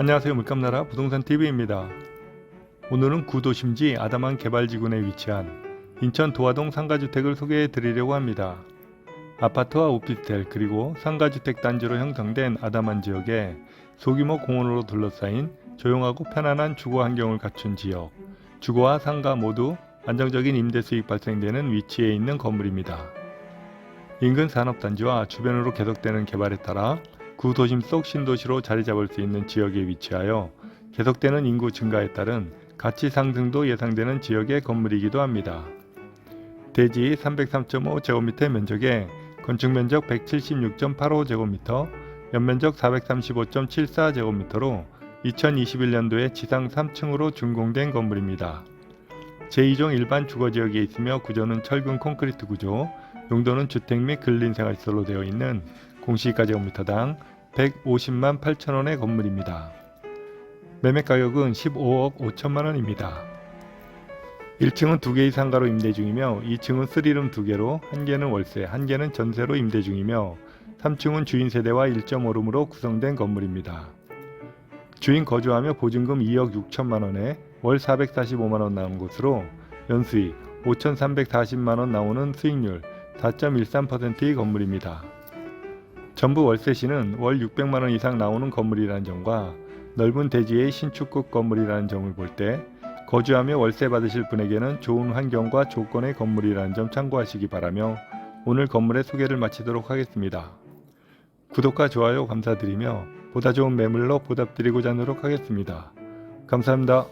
안녕하세요 물감나라 부동산TV입니다. 오늘은 구도심지 아담한 개발지구에 위치한 인천 도화동 상가주택을 소개해 드리려고 합니다. 아파트와 오피스텔 그리고 상가주택 단지로 형성된 아담한 지역에 소규모 공원으로 둘러싸인 조용하고 편안한 주거 환경을 갖춘 지역 주거와 상가 모두 안정적인 임대 수익 발생되는 위치에 있는 건물입니다. 인근 산업단지와 주변으로 계속되는 개발에 따라 구도심 속 신도시로 자리 잡을 수 있는 지역에 위치하여 계속되는 인구 증가에 따른 가치 상승도 예상되는 지역의 건물이기도 합니다. 대지 303.5제곱미터 면적에 건축 면적 176.85제곱미터, 연면적 435.74제곱미터로 2021년도에 지상 3층으로 준공된 건물입니다. 제2종 일반 주거지역에 있으며 구조는 철근 콘크리트 구조, 용도는 주택 및 근린생활시설로 되어 있는 공시가제곱미터당 150만 8천원의 건물입니다. 매매 가격은 15억 5천만 원입니다. 1층은 2개의 상가로 임대 중이며 2층은 3룸 2개로 1개는 월세, 1개는 전세로 임대 중이며 3층은 주인 세대와 1.5룸으로 구성된 건물입니다. 주인 거주하며 보증금 2억 6천만 원에 월 445만 원 나온 곳으로 연수익 5,340만 원 나오는 수익률 4.13%의 건물입니다. 전부 월세 시는 월 600만 원 이상 나오는 건물이라는 점과 넓은 대지의 신축급 건물이라는 점을 볼 때 거주하며 월세 받으실 분에게는 좋은 환경과 조건의 건물이라는 점 참고하시기 바라며 오늘 건물의 소개를 마치도록 하겠습니다. 구독과 좋아요 감사드리며 보다 좋은 매물로 보답드리고자 노력하겠습니다. 감사합니다.